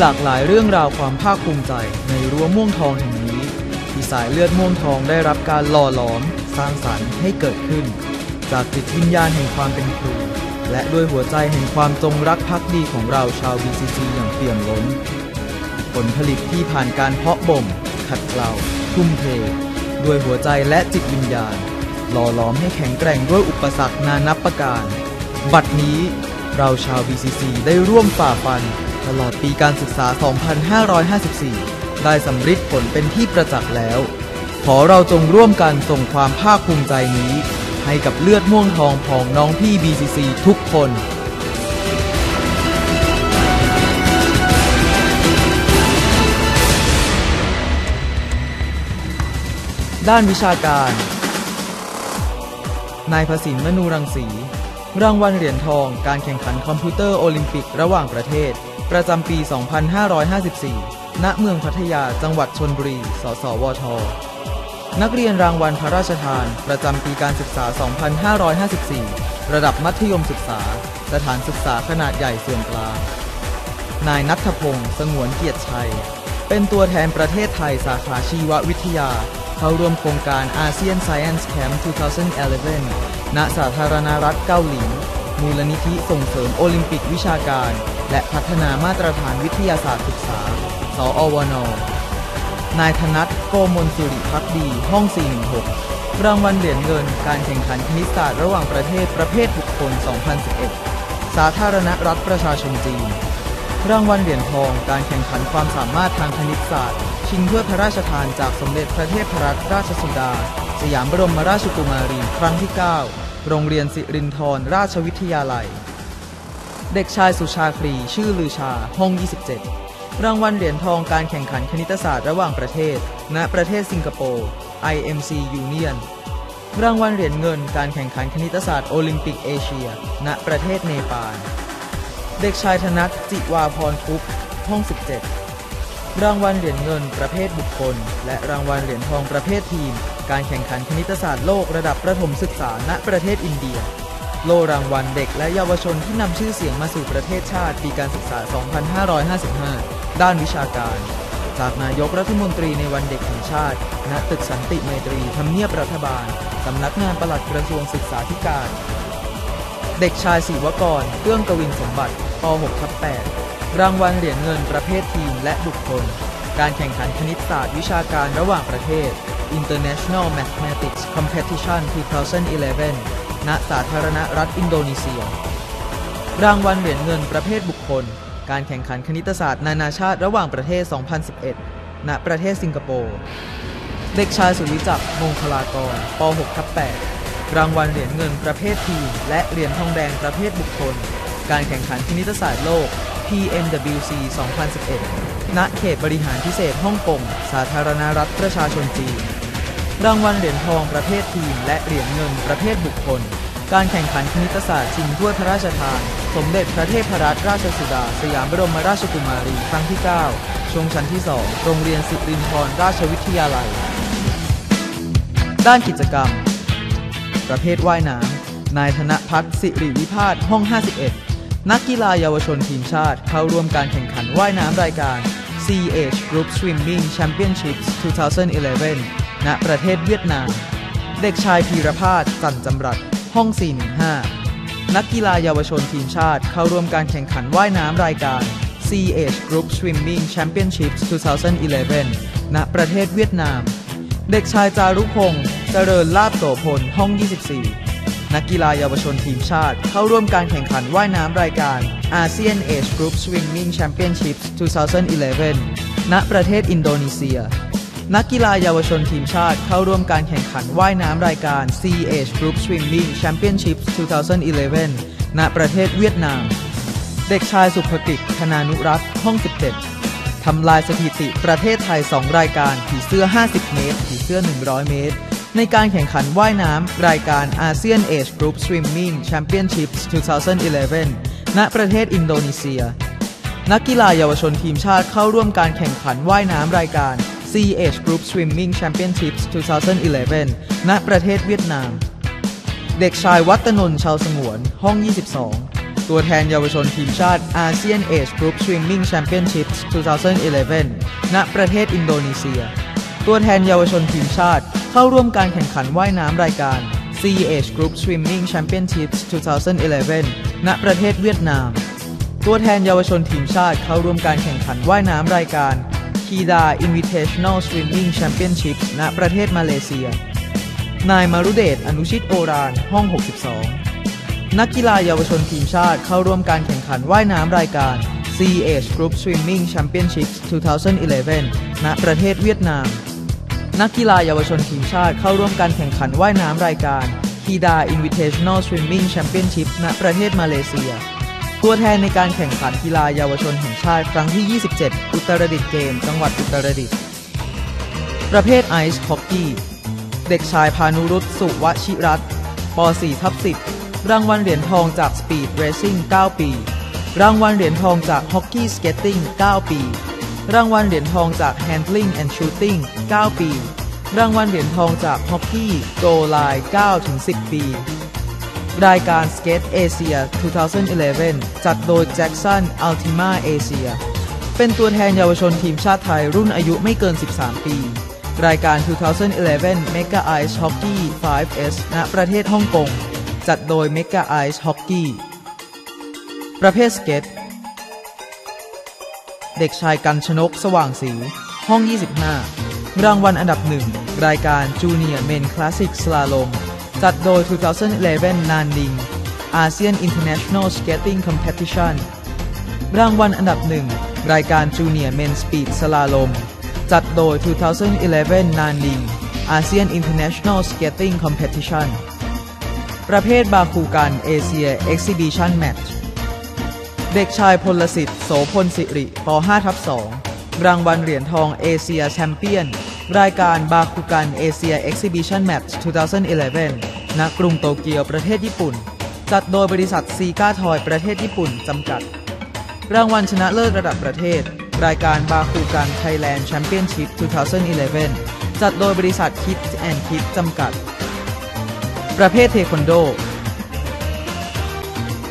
หลากหลายเรื่องราวความภาคภูมิใจในรั้วม่วงทองแห่งนี้ ที่สายเลือดม่วงทองได้รับการหล่อหลอม สร้างสรรค์ให้เกิดขึ้น จากจิตวิญญาณแห่งความเป็นครู และด้วยหัวใจแห่งความจงรักภักดีของเราชาว BCC อย่างเปี่ยมล้น ผลผลิตที่ผ่านการเพาะบ่ม ขัดเกลาทุ่มเท ด้วยหัวใจและจิตวิญญาณ หล่อหลอมให้แข็งแกร่งด้วยอุปสรรคนานับประการ บัดนี้เราชาว BCC ได้ร่วมฝ่าฟัน ตลอดปีการศึกษา 2554 ได้สำฤทธิ์ผลเป็นที่ประจักษ์แล้ว ขอเราจงร่วมกันส่งความภาคภูมิใจนี้ ให้กับเลือดม่วงทองของน้องพี่ BCC ทุกคนด้านวิชาการ นายพสินมนูรังสี รางวัลเหรียญทองการแข่งขันคอมพิวเตอร์โอลิมปิกระหว่างประเทศ ประจำปี 2554 ณ เมืองพัทยา จังหวัดชนบุรี สสวท นักเรียนรางวัลพระราชทาน ประจำปีการศึกษา 2554 ระดับมัธยมศึกษา สถานศึกษาขนาดใหญ่ส่วนกลาง นายนัทพงศ์สงวนเกียรติชัย เป็นตัวแทนประเทศไทยสาขาชีววิทยา เข้าร่วมโครงการอาเซียน Science Camp 2011 ณ สาธารณรัฐเกาหลี มูลนิธิส่งเสริมโอลิมปิกวิชาการ และพัฒนามาตรฐานวิทยาศาสตร์ศึกษา สอวนนายธนัทโกมลสุริพักดี ห้อง 416 รางวัลเหรียญเงิน การแข่งขันคณิตศาสตร์ระหว่างประเทศประเภทบุคคล 2011 สาธารณรัฐประชาชนจีน รางวัลเหรียญทอง การแข่งขันความสามารถทางคณิตศาสตร์ ชิงถ้วยพระราชทานจากสมเด็จพระเทพรัตนราชสุดา สยามบรมราชกุมารี ครั้งที่ 9 โรงเรียนสิรินทรราชวิทยาลัย เด็กชายสุชาครีชื่อลือชา ห้อง 27 รางวัลเหรียญทองการแข่งขันคณิตศาสตร์ระหว่างประเทศ ณ ประเทศสิงคโปร์ IMC Union รางวัลเหรียญเงินการแข่งขันคณิตศาสตร์โอลิมปิกเอเชีย ณ ประเทศเนปาล เด็กชายธนัทจิวาพรคุปห้อง 17 รางวัลเหรียญเงินประเภทบุคคล และรางวัลเหรียญทองประเภททีม การแข่งขันคณิตศาสตร์โลกระดับประถมศึกษาณประเทศอินเดีย โล่รางวัลเด็กและเยาวชนที่นำชื่อเสียงมาสู่ประเทศชาติปีการศึกษา 2555 ด้านวิชาการ จากนายกรัฐมนตรีในวันเด็กแห่งชาติ ณ ตึกสันติไมตรีทำเนียบรัฐบาล สำนักงานปลัดกระทรวงศึกษาธิการ เด็กชายศิวกรเกื้องกวินสมบัติป .6 ทับ8รางวัลเหรียญเงินประเภททีมและบุคคล การแข่งขันคณิตศาสตร์วิชาการระหว่างประเทศ International Mathematics Competition 2011 ณ สาธารณรัฐอินโดนีเซีย รางวัลเหรียญเงินประเภทบุคคล การแข่งขันคณิตศาสตร์นานาชาติระหว่างประเทศ 2011 ณ ประเทศสิงคโปร์ เด็กชายสุวิจักรมงคลากร ป .6 ทับ8รางวัลเหรียญเงินประเภททีม และเหรียญทองแดงประเภทบุคคล การแข่งขันคณิตศาสตร์โลก PMWC 2011 ณ เขตบริหารพิเศษฮ่องกง สาธารณรัฐประชาชนจีน รางวัลเหรียญทองประเภททีม และเหรียญเงินประเภทบุคคล การแข่งขันคณิตศาสตร์ชิงถ้วยพระราชทาน สมเด็จพระเทพรัตนราชสุดา สยามบรมราชกุมารีครั้งที่ 9 ชงชั้นที่ 2 โรงเรียนสิรินทรราชวิทยาลัย ด้านกิจกรรม ประเภทว่ายน้ำนายธนพัฒน์สิริวิพาทห้อง 51 นักกีฬาเยาวชนทีมชาติ เข้าร่วมการแข่งขันว่ายน้ำรายการ CH Group Swimming Championships 2011 ณประเทศเวียดนาม เด็กชายพีรพาสจันจำรัดห้อง 415 นักกีฬาเยาวชนทีมชาติเข้าร่วมการแข่งขันว่ายน้ำรายการ CH Group Swimming Championships 2011 ณ ประเทศเวียดนาม เด็กชายจารุพงศ์เจริญลาบโสพลห้อง 24 นักกีฬาเยาวชนทีมชาติเข้าร่วมการแข่งขันว่ายน้ำรายการ ASEAN Age Group Swimming Championships 2011 ณ ประเทศอินโดนีเซีย นักกีฬาเยาวชนทีมชาติเข้าร่วมการแข่งขันว่ายน้ำรายการ CH Group Swimming Championships 2011 ณ ประเทศเวียดนาม เด็กชายสุภกิจธนานุรัตน์ห้อง 17 ทำลายสถิติประเทศไทย 2 รายการผีเสื้อ 50 เมตรผีเสื้อ 100 เมตร ในการแข่งขันว่ายน้ำรายการ ASEAN Age Group Swimming Championships 2011 ณ ประเทศอินโดนีเซีย นักกีฬาเยาวชนทีมชาติเข้าร่วมการแข่งขันว่ายน้ำรายการ CH Group Swimming Championships 2011 ณ ประเทศเวียดนาม เด็กชายวัตนนท์ชาวสงวน ห้อง 22 ตัวแทนเยาวชนทีมชาติอาเซียนเอชกรุ๊ปสวิมมิ่งแชมเปี้ยนชิพส์2011 ณ ประเทศอินโดนีเซีย ตัวแทนเยาวชนทีมชาติ เข้าร่วมการแข่งขันว่ายน้ำรายการ Sea Age Group Swimming Championships 2011 ณ ประเทศเวียดนาม ตัวแทนเยาวชนทีมชาติเข้าร่วมการแข่งขันว่ายน้ำรายการ Kida Invitational Swimming Championship ณประเทศมาเลเซีย นายมารุเดช อนุชิตโอราน ห้อง 62 นักกีฬาเยาวชนทีมชาติเข้าร่วมการแข่งขันว่ายน้ำรายการ Sea Age Group Swimming Championships 2011 ณ ประเทศเวียดนาม นักกีฬาเยาวชนทีมชาติเข้าร่วมการแข่งขันว่ายน้ำรายการ Kida Invitational Swimming Championship ณ ประเทศมาเลเซีย ตัวแทนในการแข่งขันกีฬาเยาวชนแห่งชาติครั้งที่ 27 อุตรดิตถ์เกม จังหวัดอุตรดิตถ์ ประเภทไอซ์ฮอกกี้ เด็กชายพานุรุตสุวชิรัตป .4 ทับ10 รางวัลเหรียญทองจากสปีดเรซิ่ง 9 ปี รางวัลเหรียญทองจากฮอกกี้สเก็ตติ้ง 9 ปี รางวัลเหรียญทองจากแฮนด์ลิงแอนด์ชูตติ้ง 9 ปี รางวัลเหรียญทองจากฮอกกี้โกไลน์9-10 ปี รายการสเก็ตเอเชีย2011 จัดโดยแจ็คสันอัลติมาเอเชียเป็นตัวแทนเยาวชนทีมชาติไทยรุ่นอายุไม่เกิน 13 ปี รายการ 2011 Mega Ice Hockey 5S ณ ประเทศฮ่องกง จัดโดย Mega Ice Hockey ประเภทสเก็ต เด็กชายกันชนกสว่างสี ห้อง 25 รางวัลอันดับหนึ่ง รายการ Junior Men Classic Slalom จัดโดย 2011นานดิง ASEAN International Skating Competition รางวัลอันดับหนึ่งรายการ Junior Men Speed Slalom จัดโดย 2011นานดิง ASEAN International Skating Competition ประเภทบาคูกันเอเชีย Exhibition Match เด็กชายพลสิทธิ์โสพลสิริป .5 ทับ2รางวัลเหรียญทองเอเชียแชมเปี้ยน รายการบาคุกันเอเชีย Exhibition Match 2011 ณ กรุงโตเกียวประเทศญี่ปุ่น จัดโดยบริษัทซีกาทอยประเทศญี่ปุ่น จำกัด รางวัลชนะเลิศระดับประเทศ รายการบาคูกันไทยแลนด์แชมเปี้ยนชิพ 2011 จัดโดยบริษัทคิดแอนคิดจำกัด ประเภทเทควันโด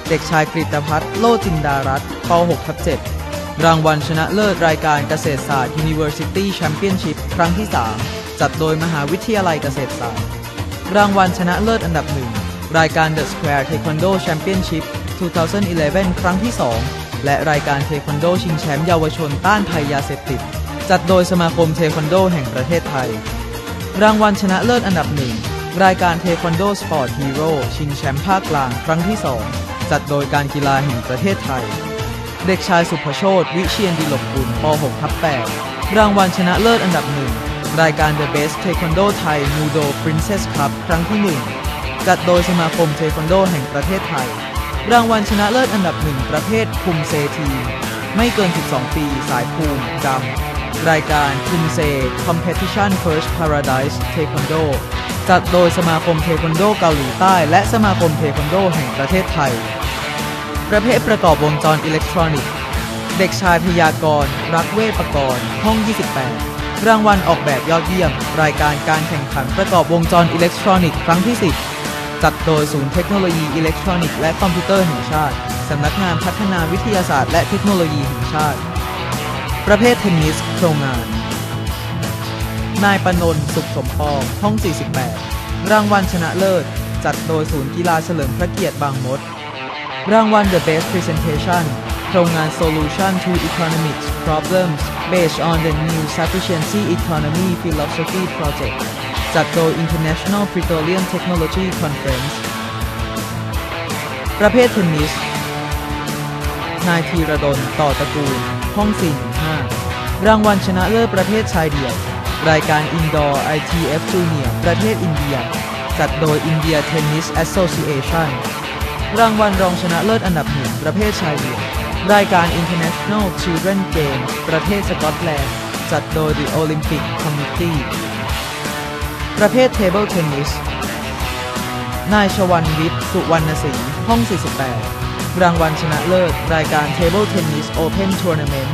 เด็กชายกฤตพัฒน์โลจินดารัตน์ป .6 ทับ7 รางวัลชนะเลิศรายการเกษตรศาสตร์ University Championship ครั้งที่ 3 จัดโดยมหาวิทยาลัยเกษตรศาสตร์ รางวัลชนะเลิศอันดับหนึ่งรายการ The Square Taekwondo Championship 2011 ครั้งที่ 2 และรายการเทควันโดชิงแชมป์เยาวชนต้านภัยยาเสพติด จัดโดยสมาคมเทควันโดแห่งประเทศไทย รางวัลชนะเลิศอันดับหนึ่งรายการเทควันโดสปอร์ตฮีโร่ชิงแชมป์ภาคกลางครั้งที่ 2 จัดโดยการกีฬาแห่งประเทศไทย เด็กชายสุภโชตวิเชียนดิลกกุลป .6 ทับ8รางวัลชนะเลิศอันดับหนึ่งรายการ The Best Taekwondo Thai Nudo Princess Cup ครั้งที่1จัดโดยสมาคมเทควันโดแห่งประเทศไทย รางวัลชนะเลิศอันดับหนึ่งประเภทคุมเซที ไม่เกิน 12 ปี สายภูมิดำรายการคุมเซ Competition First Paradise Taekwondo จัดโดยสมาคมเทควันโดเกาหลีใต้ และสมาคมเทควันโดแห่งประเทศไทย ประเภทประกอบวงจรอิเล็กทรอนิกส์ เด็กชายพยากรณ์รักเวทประกรณ์ห้อง 28 รางวัลออกแบบยอดเยี่ยม รายการการแข่งขันประกอบวงจรอิเล็กทรอนิกส์ครั้งที่ 10 จัดโดยศูนย์เทคโนโลยีอิเล็กทรอนิกส์และคอมพิวเตอร์แห่งชาติ สำนักงานพัฒนาวิทยาศาสตร์และเทคโนโลยีแห่งชาติ ประเภทเทนนิสโครงงาน นายปนนท์สุขสมปองห้อง 48 รางวัลชนะเลิศ จัดโดยศูนย์กีฬาเฉลิมพระเกียรติบางมด รางวัล The Best Presentation โครงงาน Solution to Economic Problems based on the New Sufficiency Economy Philosophy Project จัดโดย International Petroleum Technology Conference ประเภทเทนนิส นายธีรดล ต่อตระกูล ห้อง4-5รางวัลชนะเลิศประเภทชายเดี่ยว รายการ Indoor ITF Junior ประเทศอินเดีย จัดโดย India Tennis Association รางวัลรองชนะเลิศอันดับหนึ่งประเภทชายเดี่ยวรายการ International Children Games ประเทศสกอตแลนด์ จัดโดย The Olympic Committee ประเภท Table Tennis นายชวันวิทย์ สุวรรณศรีห้อง 48 รางวัลชนะเลิศ รายการ Table Tennis Open Tournament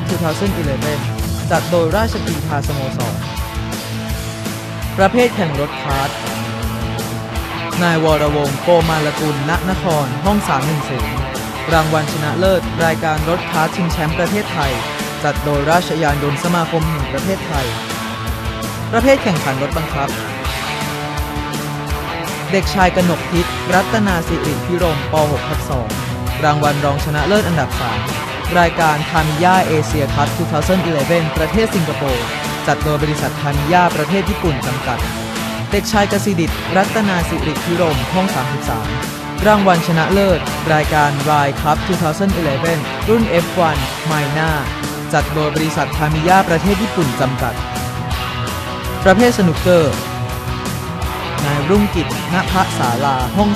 2011 จัดโดยราชกีฬาสโมสร ประเภทแข่งรถคาร์ท นายวรวงศ์โกมาลกุลณนคร ห้อง 310 รางวัลชนะเลิศ รายการรถคาร์ชิงแชมป์ประเทศไทย จัดโดยราชยานยนต์สมาคมแห่งประเทศไทย ประเภทแข่งขันรถบังคับ เด็กชายกนกทิศรัตนาสิริพิรมป .6 ทับ2รางวัลรองชนะเลิศอันดับ 3 รายการทามิยาเอเชียคัพ2011 ประเทศสิงคโปร์ จัดโดยบริษัททามิยาประเทศญี่ปุ่นจำกัด เด็กชายกสิดิตรัตนาสิริพิรมห้อง 33 รางวัลชนะเลิศ รายการ r i คัพ2011 รุ่น F1 ไมนาจัดโดยบริษัททามิยาประเทศญี่ปุ่นจำกัด ประเภทสนุกเกอร์ นายรุ่งกิจณภศาลาห้อง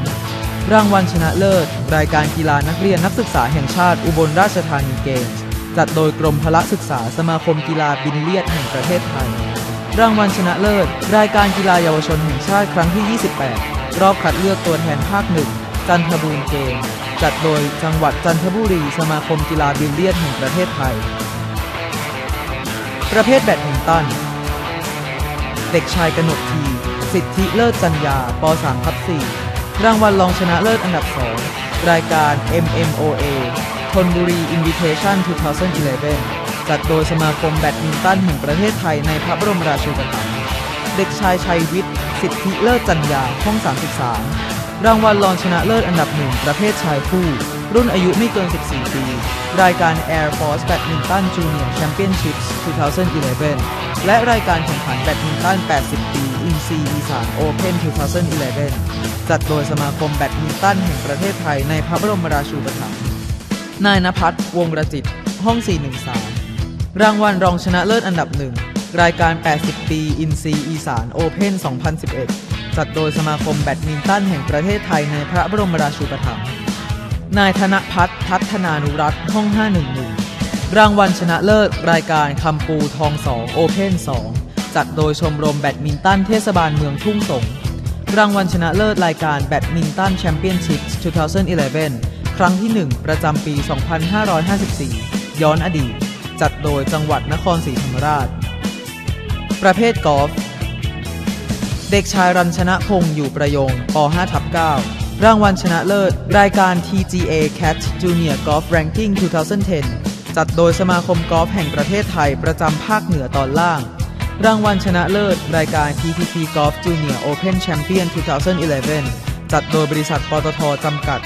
410 รางวัลชนะเลิศ รายการกีฬานักเรียนนักศึกษาแห่งชาติอุบลราชธานีเกมส์จัดโดยกรมพละศึกษาสมาคมกีฬาบินเลียดแห่งประเทศไทย รางวัลชนะเลิศ รายการกีฬาเยาวชนแห่งชาติครั้งที่ 28 รอบคัดเลือกตัวแทนภาคหนึ่งจันทบูรณ์เกมจัดโดยจังหวัดจันทบุรีสมาคมกีฬาบิลเลียดแห่งประเทศไทย ประเภทแบดมินตัน เด็กชายกนกที สิทธิเลิศจัญญาป .3 ทับ4รางวัลรองชนะเลิศอันดับ 2 รายการ MMOA ธนบุรี Invitation 2011 จัดโดยสมาคมแบดมินตันแห่งประเทศไทยในพระบรมราชูปถัมภ์เด็กชายชัยวิทย์ สิทธิเลิศจัญญาห้อง 33 รางวัลรองชนะเลิศอันดับหนึ่งประเภทชายคู่ รุ่นอายุไม่เกิน 14 ปี รายการ Air Force Badminton Junior Championships 2011 และรายการแข่งขันแบดมินตัน 80 ปีอินซีอีสาน Open 2011 จัดโดยสมาคมแบดมินตันแห่งประเทศไทยในพระบรมราชูปถัมภ์นายนภัสวงรจิต ห้อง 413 รางวัลรองชนะเลิศอันดับหนึ่งรายการ 80 ปี อินซีอีสาน Open 2011 จัดโดยสมาคมแบดมินตันแห่งประเทศไทยในพระบรมราชูปถัมภ์ นายธนพัฒน์พัฒนานุรัตน์ห้อง 511 รางวัลชนะเลิศ รายการคำปูทอง2 Open 2จัดโดยชมรมแบดมินตันเทศบาลเมืองทุ่งสง รางวัลชนะเลิศรายการแบดมินตันแชมเปี้ยนชิพ2011 ครั้งที่ 1 ประจำปี 2554 ย้อนอดีต จัดโดยจังหวัดนครศรีธรรมราช ประเภทกอล์ฟ เด็กชายรัญชนะพงศ์อยู่ประยงป .5 ทับ9รางวัลชนะเลิศ รายการ TGA Cat Junior Golf Ranking 2010 จัดโดยสมาคมกอล์ฟแห่งประเทศไทยประจำภาคเหนือตอนล่าง รางวัลชนะเลิศ รายการ PTT Golf Junior Open Champion 2011 จัดโดยบริษัทปตทจำกัด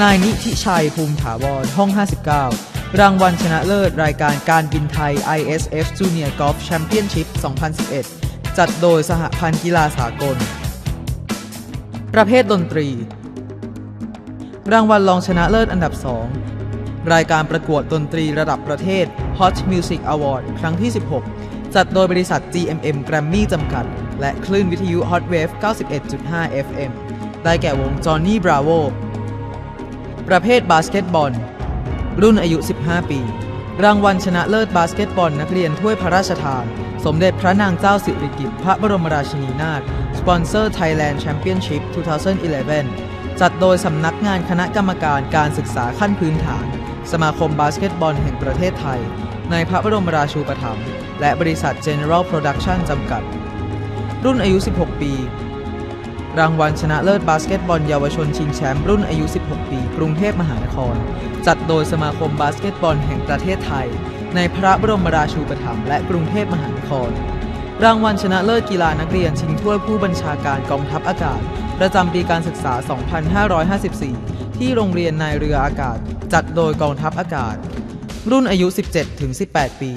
นายนิธิชัยภูมิถาวรห้อง 59 รางวัลชนะเลิศรายการการบินไทย ISF Junior Golf Championship 2011 จัดโดยสหพันธ์กีฬาสากล ประเภทดนตรี รางวัลรองชนะเลิศอันดับ 2 รายการประกวดดนตรีระดับประเทศ Hot Music Award ครั้งที่ 16 จัดโดยบริษัท GMM Grammy จำกัด และคลื่นวิทยุ Hot Wave 91.5 FM ได้แก่วง Johnny Bravo ประเภทบาสเกตบอล รุ่นอายุ 15 ปี รางวัลชนะเลิศบาสเกตบอลนักเรียนถ้วยพระราชทาน สมเด็จพระนางเจ้าสิริกิติ์พระบรมราชินีนาถสปอนเซอร์ Thailand Championship 2011 จัดโดยสำนักงานคณะกรรมการการศึกษาขั้นพื้นฐาน สมาคมบาสเกตบอลแห่งประเทศไทย ในพระบรมราชูปถัมภ์และบริษัท General Production จำกัด รุ่นอายุ 16 ปี รางวัลชนะเลิศบาสเกตบอลเยาวชนชิงแชมป์รุ่นอายุ 16 ปี กรุงเทพมหานคร จัดโดยสมาคมบาสเกตบอลแห่งประเทศไทย ในพระบรมราชูปถัมภ์และกรุงเทพมหานคร รางวัลชนะเลิศกีฬานักเรียนชิงถ้วยผู้บัญชาการกองทัพอากาศ ประจำปีการศึกษา 2554 ที่โรงเรียนนายเรืออากาศ จัดโดยกองทัพอากาศ รุ่นอายุ 17-18 ปี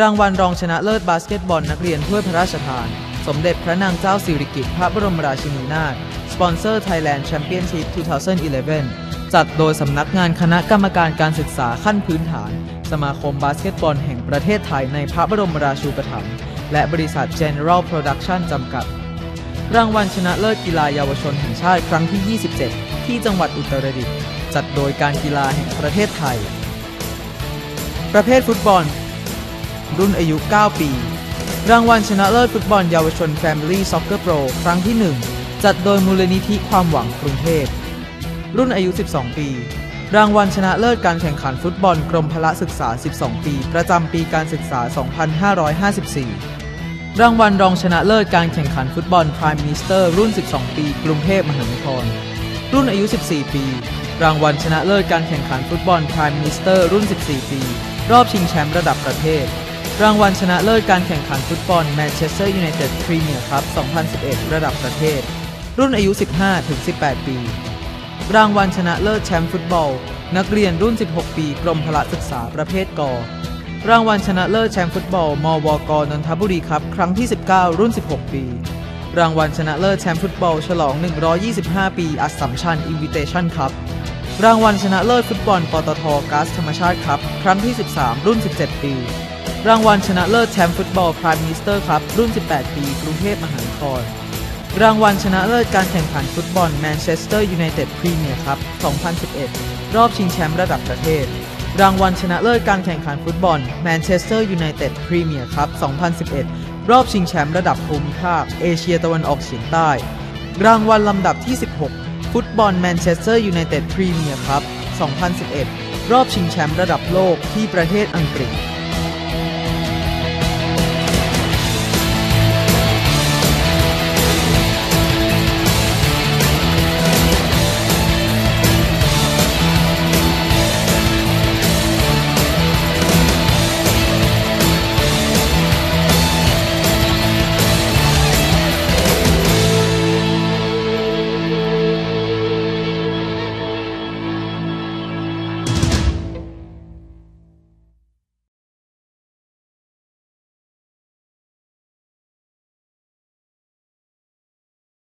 รางวัลรองชนะเลิศบาสเกตบอลนักเรียนถ้วยพระราชทาน สมเด็จพระนางเจ้าสิริกิติ์พระบรมราชินีนาถสปอนเซอร์ Thailand Championship 2011 จัดโดยสำนักงานคณะกรรมการการศึกษาขั้นพื้นฐาน สมาคมบาสเกตบอลแห่งประเทศไทยในพระบรมราชูปถัมภ์และบริษัท General Production จำกัด รางวัลชนะเลิศกีฬาเยาวชนแห่งชาติครั้งที่ 27 ที่จังหวัดอุตรดิตถ์จัดโดยการกีฬาแห่งประเทศไทย ประเภทฟุตบอล รุ่นอายุ 9 ปี รางวัลชนะเลิศฟุตบอลเยาวชน Family Soccer Pro ครั้งที่ 1 จัดโดยมูลนิธิความหวังกรุงเทพ รุ่นอายุ 12 ปี รางวัลชนะเลิศการแข่งขันฟุตบอลกรมพละศึกษา 12 ปี ประจำปีการศึกษา 2554 รางวัลรองชนะเลิศการแข่งขันฟุตบอล Prime Minister รุ่น 12 ปี กรุงเทพมหานคร รุ่นอายุ 14 ปี รางวัลชนะเลิศการแข่งขันฟุตบอล Prime Minister รุ่น 14 ปี รอบชิงแชมป์ระดับประเทศ รางวัลชนะเลิศการแข่งขันฟุตบอล Manchester United Premier Cup 2011 ระดับประเทศ รุ่นอายุ 15-18 ปี รางวัลชนะเลิศแชมป์ฟุตบอล นักเรียนรุ่น 16 ปีกรมพละศึกษาประเภทก รางวัลชนะเลิศแชมป์ฟุตบอล มวก นนทบุรีครับ ครั้งที่ 19 รุ่น 16 ปี รางวัลชนะเลิศแชมป์ฟุตบอล ฉลอง 125 ปี อัสสัมชัญอินวิเตชันครับ รางวัลชนะเลิศฟุตบอล ปตทก๊าซธรรมชาติครับ ครั้งที่ 13 รุ่น 17 ปี รางวัลชนะเลิศแชมป์ฟุตบอลพร i m มินิสเตอร์ครับรุ่น 18 ปี กรุงเทพมหานคร รางวัลชนะเลิศการแข่งขันฟุตบอลแมนเชสเตอร์ยูไนเต็ดพรีเมียร์ครับ 2011 รอบชิงแชมป์ระดับประเทศ รางวัลชนะเลิศการแข่งขันฟุตบอลแมนเชสเตอร์ยูไนเต็ดพรีเมียร์ครับ 2011 รอบชิงแชมป์ระดับภูมิภาคเอเชียตะวันออกเฉียงใต้ รางวัลลำดับที่ 16 ฟุตบอลแมนเชสเตอร์ยูไนเต็ดพรีเมียร์ครับ 2011 รอบชิงแชมป์ระดับโลกที่ประเทศอังกฤษ